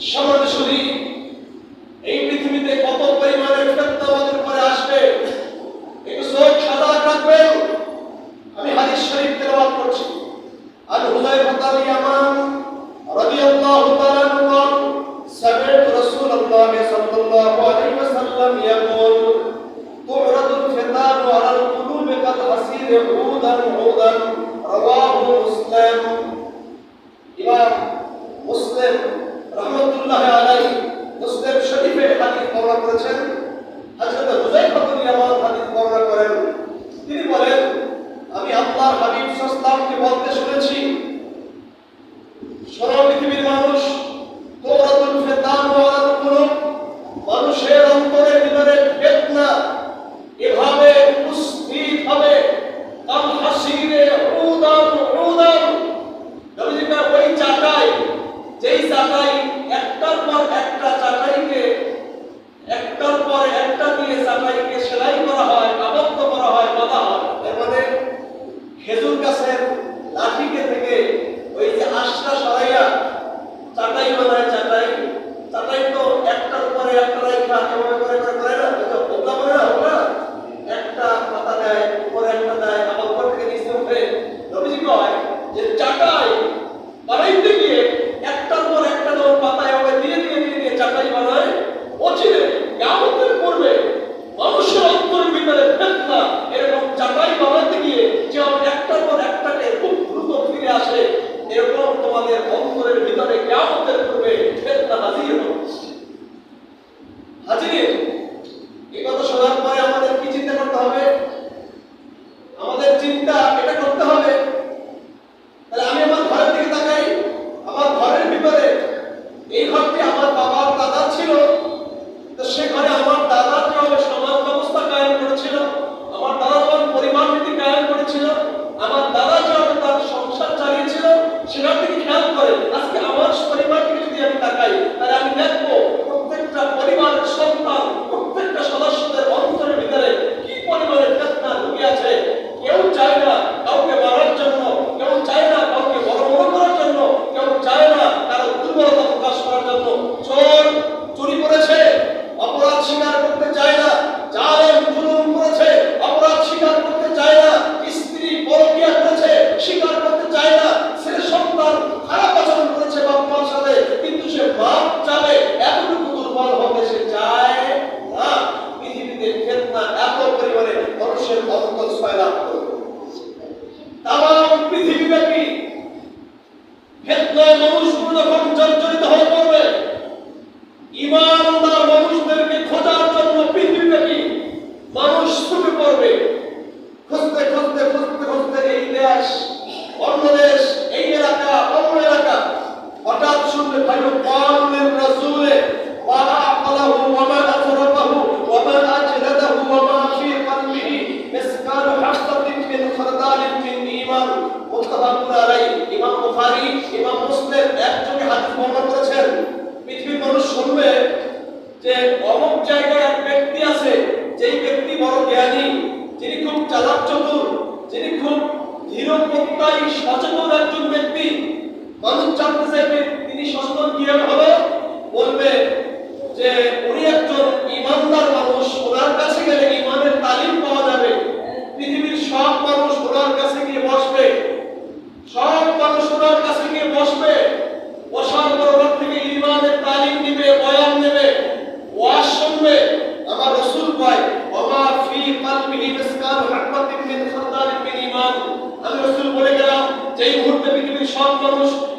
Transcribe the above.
সমাজ এই পৃথিবীতে কত পরিমাণের ফেতনাবাদের পরে আসবে? চাটাই একটার পর একটা চাটাইকে একটার পর একটা দিয়ে চাটাইকে সেলাই করা হয়, আবদ্ধ করা হয়, বাঁধা হয়। এর মধ্যে মানে খেজুর গাছের লাঠিকে থেকে ওই যে আশ্বাস আছে Apa. ইমাম মুত্তাফাকুন আলাই, ইমাম বুখারী, ইমাম মুসলিম একযোগে হাদিস বর্ণনা করেছেন। পৃথিবীর মানুষ শুনবে যে অমুক জায়গায় এক ব্যক্তি আছে, যেই ব্যক্তি বড় জ্ঞানী, যিনি খুব চালাক চতুর যিনি খুব ধীরপ্রত্যয় সচেতন একজন ব্যক্তি। মানুষ জানতে চাইবে, তিনি সচেতন কীভাবে হবে? বলবে সব মানুষ